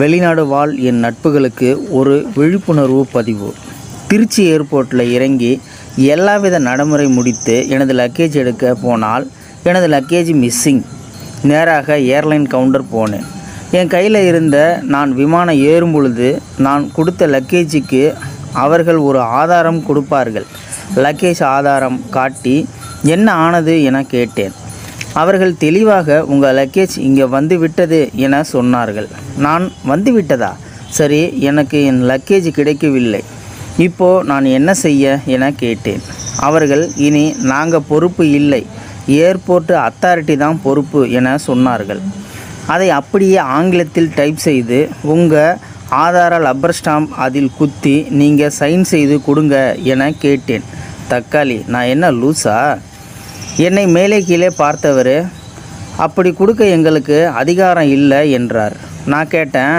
வெளிநாடு வாழ் என் நட்புகளுக்கு ஒரு விழிப்புணர்வு பதிவு. திருச்சி ஏர்போர்ட்டில் இறங்கி எல்லாவித நடைமுறை முடித்து எனது லக்கேஜ் எடுக்க போனால் எனது லக்கேஜ் மிஸ்ஸிங் நேராக ஏர்லைன் கவுண்டர் போனேன். என் கையில் இருந்த நான் விமானம் ஏறும் பொழுது நான் கொடுத்த லக்கேஜுக்கு அவர்கள் ஒரு ஆதாரம் கொடுப்பார்கள். லக்கேஜ் ஆதாரம் காட்டி என்ன ஆனது என கேட்டேன். அவர்கள் தெளிவாக உங்கள் லக்கேஜ் இங்கே வந்து விட்டது என சொன்னார்கள். நான் வந்து விட்டதா சரி எனக்கு என் லக்கேஜ் கிடைக்கவில்லை. இப்போ நான் என்ன செய்ய? என கேட்டேன். அவர்கள் இனி நாங்கள் பொறுப்பு இல்லை. ஏர்போர்ட் அத்தாரிட்டி தான் பொறுப்பு என சொன்னார்கள். அதை அப்படியே ஆங்கிலத்தில் டைப் செய்து உங்கள் ஆதார லப்பர் ஸ்டாம்ப் அதில் குத்தி நீங்கள் சைன் செய்து கொடுங்க என கேட்டேன். தக்காளி நான் என்ன லூஸா என்னை மேலே கீழே பார்த்தவர் அப்படி கொடுக்க எங்களுக்கு அதிகாரம் இல்லை என்றார். நான் கேட்டேன்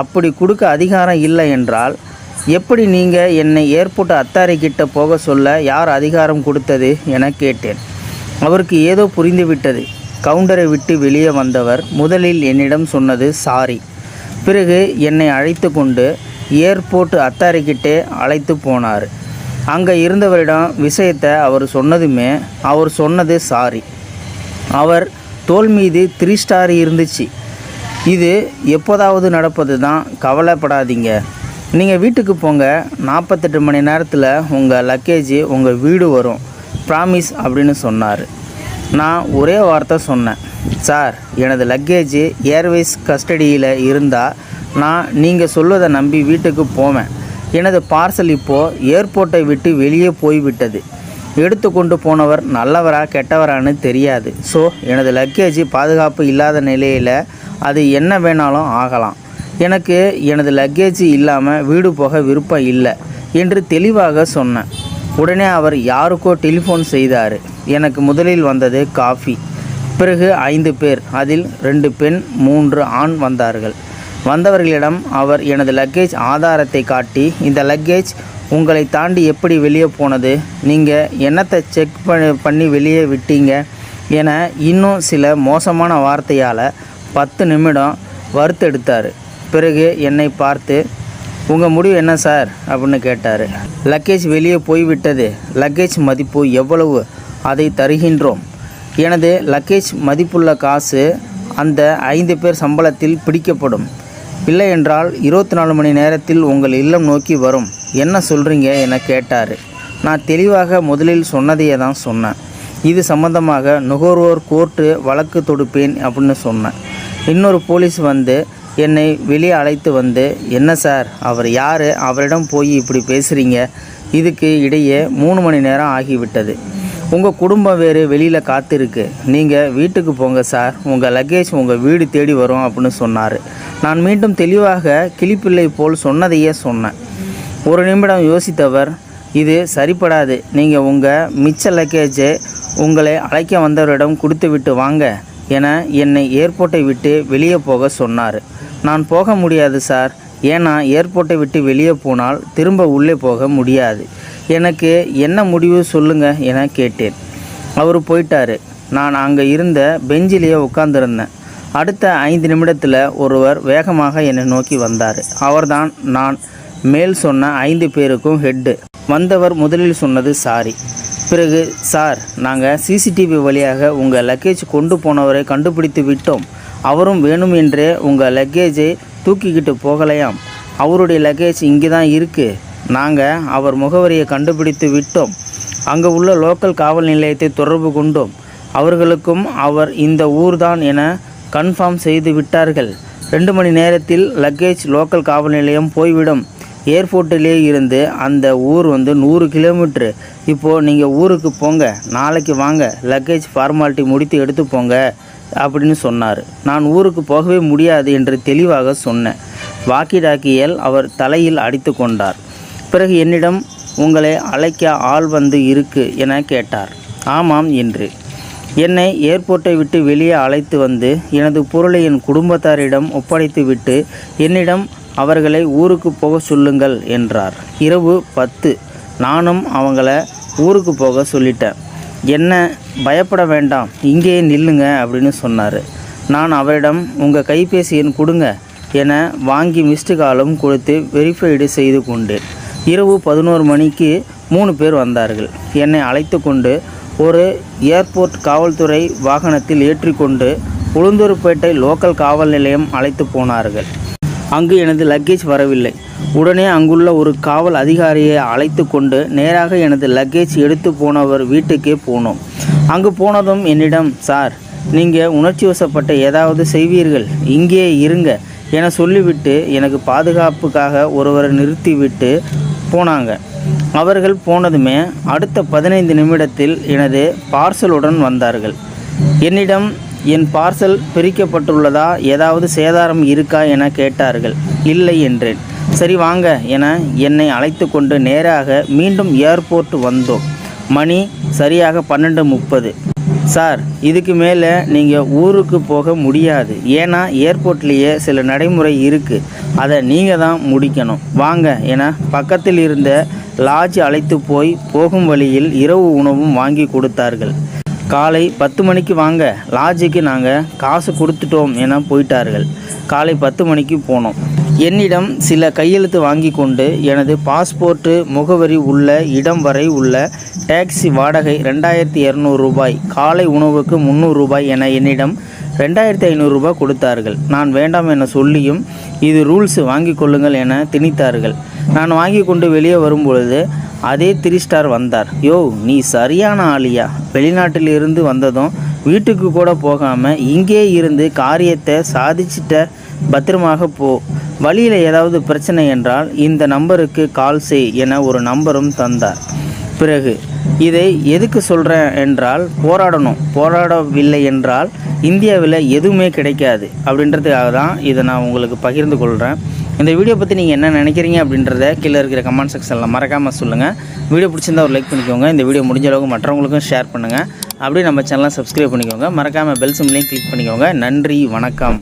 அப்படி கொடுக்க அதிகாரம் இல்லை என்றால் எப்படி நீங்கள் என்னை ஏர்போர்ட் அத்தாரி கிட்ட போக சொல்ல யார் அதிகாரம் கொடுத்தது என கேட்டேன். அவருக்கு ஏதோ புரிந்துவிட்டது. கவுண்டரை விட்டு வெளியே வந்தவர் முதலில் என்னிடம் சொன்னது சாரி. பிறகு என்னை அழைத்து கொண்டு ஏர்போர்ட் அத்தாரிக்கிட்டே அழைத்து போனார். அங்கே இருந்தவரிடம் விஷயத்தை அவர் சொன்னதுமே அவர் சொன்னது சாரி. அவர் தோல் மீது த்ரீ ஸ்டார் இருந்துச்சு. இது எப்போதாவது நடப்பது தான் கவலைப்படாதீங்க. நீங்கள் வீட்டுக்கு போங்க. நாற்பத்தெட்டு மணி நேரத்தில் உங்கள் லக்கேஜ் உங்கள் வீடு வரும். ப்ராமிஸ் அப்படின்னு சொன்னார். நான் ஒரே வார்த்தை சொன்னேன். சார் எனது லக்கேஜ் ஏர்வேஸ் கஸ்டடியில் இருந்தால் நான் நீங்கள் சொல்வதை நம்பி வீட்டுக்கு போவேன். எனது பார்சல் இப்போது ஏர்போர்ட்டை விட்டு வெளியே போய்விட்டது. எடுத்து கொண்டு போனவர் நல்லவரா கெட்டவரான்னு தெரியாது. ஸோ எனது லக்கேஜ் பாதுகாப்பு இல்லாத நிலையில் அது என்ன வேணாலும் ஆகலாம். எனக்கு எனது லக்கேஜ் இல்லாமல் வீடு போக விருப்பம் இல்லை என்று தெளிவாக சொன்னேன். உடனே அவர் யாருக்கோ டெலிஃபோன் செய்தார். எனக்கு முதலில் வந்தது காஃபி. பிறகு ஐந்து பேர் அதில் ரெண்டு பெண் மூன்று ஆண் வந்தார்கள். வந்தவர்களிடம் அவர் எனது லக்கேஜ் ஆதாரத்தை காட்டி இந்த லக்கேஜ் உங்களை தாண்டி எப்படி வெளியே போனது? நீங்கள் என்னத்தை செக் பண்ணி வெளியே விட்டீங்க? என இன்னும் சில மோசமான வார்த்தையால் பத்து நிமிடம் வறுத்தெடுத்தார். பிறகு என்னை பார்த்து உங்கள் முடிவு என்ன சார்? அப்படின்னு கேட்டார். லக்கேஜ் வெளியே போய்விட்டது லக்கேஜ் மதிப்பு எவ்வளவு? அதை தருகின்றோம். எனது லக்கேஜ் மதிப்புள்ள காசு அந்த ஐந்து பேர் சம்பளத்தில் பிடிக்கப்படும். பிள்ளை என்றால் இருபத்தி நாலு மணி நேரத்தில் உங்கள் இல்லம் நோக்கி வரும். என்ன சொல்கிறீங்க என கேட்டார். நான் தெளிவாக முதலில் சொன்னதையே தான் சொன்னேன். இது சம்பந்தமாக நுகர்வோர் கோர்ட்டு வழக்கு தொடுப்பேன் அப்படின்னு சொன்னேன். இன்னொரு போலீஸ் வந்து என்னை வெளியே அழைத்து வந்து என்ன சார்? அவர் யார்? அவரிடம் போய் இப்படி பேசுகிறீங்க இதுக்கு இடையே மூணு மணி நேரம் ஆகிவிட்டது. உங்கள் குடும்பம் வேறு வெளியில் காத்திருக்கு. நீங்கள் வீட்டுக்கு போங்க சார். உங்கள் லக்கேஜ் உங்கள் வீடு தேடி வரும் அப்படின்னு சொன்னார். நான் மீண்டும் தெளிவாக கிளிப்பிள்ளை போல் சொன்னதையே சொன்னேன். ஒரு நிமிடம் யோசித்தவர் இது சரிப்படாது. நீங்கள் உங்கள் மிச்ச லக்கேஜை உங்களை அழைக்க வந்தவரிடம் கொடுத்து விட்டு வாங்க என என்னை ஏர்போர்ட்டை விட்டு வெளியே போக சொன்னார். நான் போக முடியாது சார். ஏன்னா ஏர்போர்ட்டை விட்டு வெளியே போனால் திரும்ப உள்ளே போக முடியாது. எனக்கு என்ன முடிவு சொல்லுங்க என கேட்டேன். அவர் போயிட்டாரு. நான் அங்கே இருந்த பெஞ்சிலேயே உட்கார்ந்துருந்தேன். அடுத்த ஐந்து நிமிடத்தில் ஒருவர் வேகமாக என்னை நோக்கி வந்தார். அவர்தான் நான். மேல் சொன்ன ஐந்து பேருக்கும் ஹெட்டு வந்தவர் முதலில் சொன்னது சாரி. பிறகு சார் நாங்கள் சிசிடிவி வழியாக உங்கள் லக்கேஜ் கொண்டு போனவரை கண்டுபிடித்து விட்டோம். அவரும் வேணும் என்றே உங்கள் லக்கேஜை தூக்கிக்கிட்டு போகலையாம். அவருடைய லக்கேஜ் இங்கே தான் இருக்குது நாங்கள் அவர் முகவரியை கண்டுபிடித்து விட்டோம். அங்கே உள்ள லோக்கல் காவல் நிலையத்தை தொடர்பு கொண்டோம். அவர்களுக்கும் அவர் இந்த ஊர்தான் என கன்ஃபார்ம் செய்து விட்டார்கள். ரெண்டு மணி நேரத்தில் லக்கேஜ் லோக்கல் காவல் நிலையம் போய்விடும். ஏர்போர்ட்டிலே இருந்து அந்த ஊர் வந்து நூறு கிலோமீட்ரு இப்போது நீங்கள் ஊருக்கு போங்க. நாளைக்கு வாங்க. லக்கேஜ் ஃபார்மாலிட்டி முடித்து எடுத்து போங்க அப்படின்னு சொன்னார். நான் ஊருக்கு போகவே முடியாது என்று தெளிவாக சொன்னேன். வாக்கி டாக்கியல் அவர் தலையில் அடித்து கொண்டார். பிறகு என்னிடம் உங்களை அழைக்க ஆள் வந்து இருக்கு என கேட்டார். ஆமாம் என்று. என்னை ஏர்போர்ட்டை விட்டு வெளியே அழைத்து வந்து எனது பொருளை என் குடும்பத்தாரிடம் ஒப்படைத்து விட்டு என்னிடம் அவர்களை ஊருக்கு போக சொல்லுங்கள் என்றார். இரவு பத்து. நானும் அவங்கள ஊருக்கு போக சொல்லிட்டேன். என்ன? பயப்பட வேண்டாம். இங்கேயே நில்லுங்க அப்படின்னு சொன்னார். நான் அவரிடம் உங்கள் கைபேசி எண் கொடுங்க என வாங்கி மிஸ்டு காலும் கொடுத்து வெரிஃபைடு செய்து கொண்டேன். இரவு பதினோரு மணிக்கு மூணு பேர் வந்தார்கள். என்னை அழைத்து கொண்டு ஒரு ஏர்போர்ட் காவல்துறை வாகனத்தில் ஏற்றிக்கொண்டு உளுந்தூர்பேட்டை லோக்கல் காவல் நிலையம் அழைத்து போனார்கள். அங்கு எனது லக்கேஜ் வரவில்லை. உடனே அங்குள்ள ஒரு காவல் அதிகாரியை அழைத்து கொண்டு நேராக எனது லக்கேஜ் எடுத்து போனவர் வீட்டுக்கே போனோம். அங்கு போனதும் என்னிடம் சார் நீங்கள் உணர்ச்சி வசப்பட்ட ஏதாவது செய்வீர்கள்? இங்கே இருங்க என சொல்லிவிட்டு எனக்கு பாதுகாப்புக்காக ஒருவரை நிறுத்திவிட்டு போனாங்க. அவர்கள் போனதுமே அடுத்த பதினைந்து நிமிடத்தில் எனது பார்சலுடன் வந்தார்கள். என்னிடம் என் பார்சல் பிரிக்கப்பட்டுள்ளதா? ஏதாவது சேதாரம் இருக்கா? என கேட்டார்கள். இல்லை என்றேன். சரி வாங்க என என்னை அழைத்து கொண்டு நேராக மீண்டும் ஏர்போர்ட் வந்தோம். மணி சரியாக பன்னெண்டு முப்பது. சார் இதுக்கு மேலே நீங்கள் ஊருக்கு போக முடியாது. ஏன்னா ஏர்போர்ட்லேயே சில நடைமுறை இருக்குது அதை நீங்கள் தான் முடிக்கணும். வாங்க என பக்கத்தில் இருந்த லாட்ஜ் அழைத்து போய் போகும் வழியில் இரவு உணவும் வாங்கி கொடுத்தார்கள். காலை பத்து மணிக்கு வாங்க லாட்ஜுக்கு நாங்கள் காசு கொடுத்துட்டோம் என போயிட்டார்கள். காலை பத்து மணிக்கு போனோம். என்னிடம் சில கையெழுத்து வாங்கி கொண்டு எனது பாஸ்போர்ட்டு முகவரி உள்ள இடம் வரை உள்ள டாக்ஸி வாடகை ரெண்டாயிரத்தி இரநூறு ரூபாய் காலை உணவுக்கு முந்நூறு ரூபாய் என என்னிடம் ரெண்டாயிரத்தி ஐநூறுரூபா கொடுத்தார்கள். நான் வேண்டாம் என சொல்லியும் இது ரூல்ஸ் வாங்கி கொள்ளுங்கள் என திணித்தார்கள். நான் வாங்கி கொண்டு வெளியே வரும்பொழுது அதே த்ரீ ஸ்டார் வந்தார். யோ நீ சரியான ஆளியா? வெளிநாட்டில் இருந்து வந்ததும் வீட்டுக்கு கூட போகாமல் இங்கே இருந்து காரியத்தை சாதிச்சிட்ட பத்திரமாக போ. வழியில் ஏதாவது பிரச்சனை என்றால் இந்த நம்பருக்கு கால் செய் என ஒரு நம்பரும் தந்தார். பிறகு இதை எதுக்கு சொல்கிறேன் என்றால் போராடணும். போராடவில்லை என்றால் இந்தியாவில் எதுவுமே கிடைக்காது. அப்படின்றதுக்காக தான் இதை நான் உங்களுக்கு பகிர்ந்து கொள்கிறேன் இந்த வீடியோ பற்றி நீங்கள் என்ன நினைக்கிறீங்க அப்படின்றத கீழே இருக்கிற கமெண்ட் செக்ஷனில் மறக்காமல் சொல்லுங்கள் வீடியோ பிடிச்சிருந்தா ஒரு லைக் பண்ணிக்கோங்க. இந்த வீடியோ முடிஞ்ச அளவுக்கு மற்றவங்களுக்கும் ஷேர் பண்ணுங்கள் அப்படியே நம்ம சேனலை சப்ஸ்கிரைப் பண்ணிக்கோங்க. மறக்காமல் பெல் சிம்லையும் கிளிக் பண்ணிக்கோங்க. நன்றி வணக்கம்.